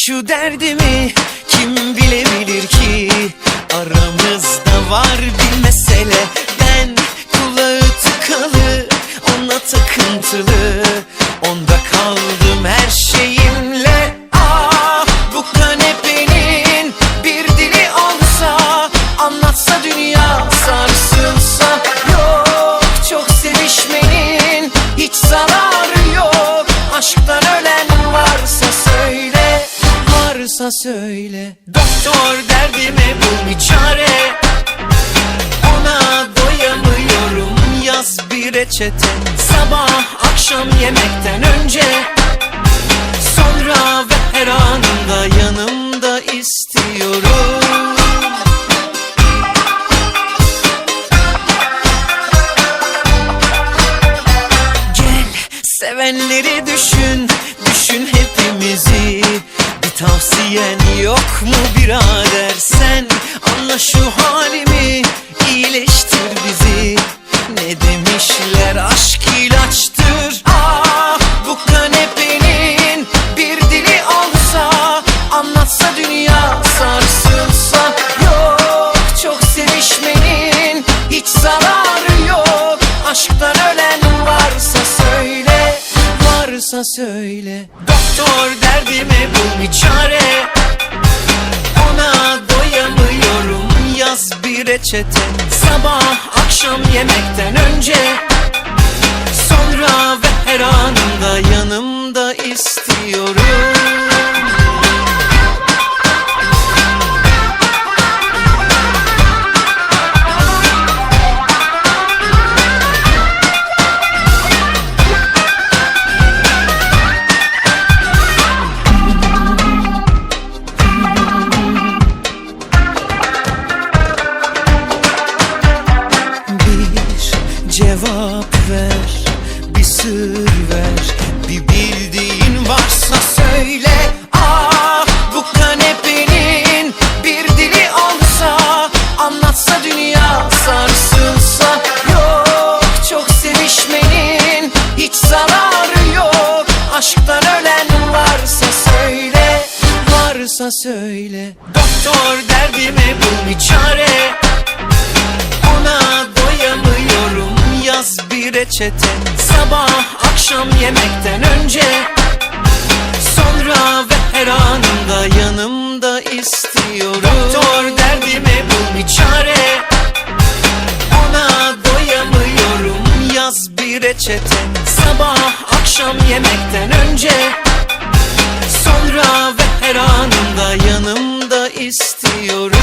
şu derdimi kim bilebilir ki? Aramızda var bir mesele. Ben kulağı tıkalı Ona takıntılı Söyle. Doktor derdime bul bir çare. Ona doyamıyorum Yaz bir reçete. Sabah akşam yemekten önce. Sonra ve her anında yanımda istiyorum. Gel sevenleri düşün Düşün hepimizi tavsiyen yok mu birader? Sen anla şu halimi iyileştir bizi. Ne demişler aşk ilaçtır Varsa söyle. Doktor derdime bul bir çare. Ona doyamıyorum Yaz bir reçete. Sabah akşam yemekten önce Sonra ve her anında cevap ver, bir sır ver. Bir bildiğin varsa söyle. Ah bu kanepenin bir dili olsa Anlatsa dünya sarsılsa. Yok çok sevişmenin hiç zararı yok. Aşktan ölen varsa söyle Varsa söyle. Doktor derdime bul Yaz bir reçete Sabah akşam yemekten önce Sonra ve her anında yanımda istiyorum. Doktor derdime bul bir çare. Ona doyamıyorum Yaz bir reçete. Sabah akşam yemekten önce Sonra ve her anında yanımda istiyorum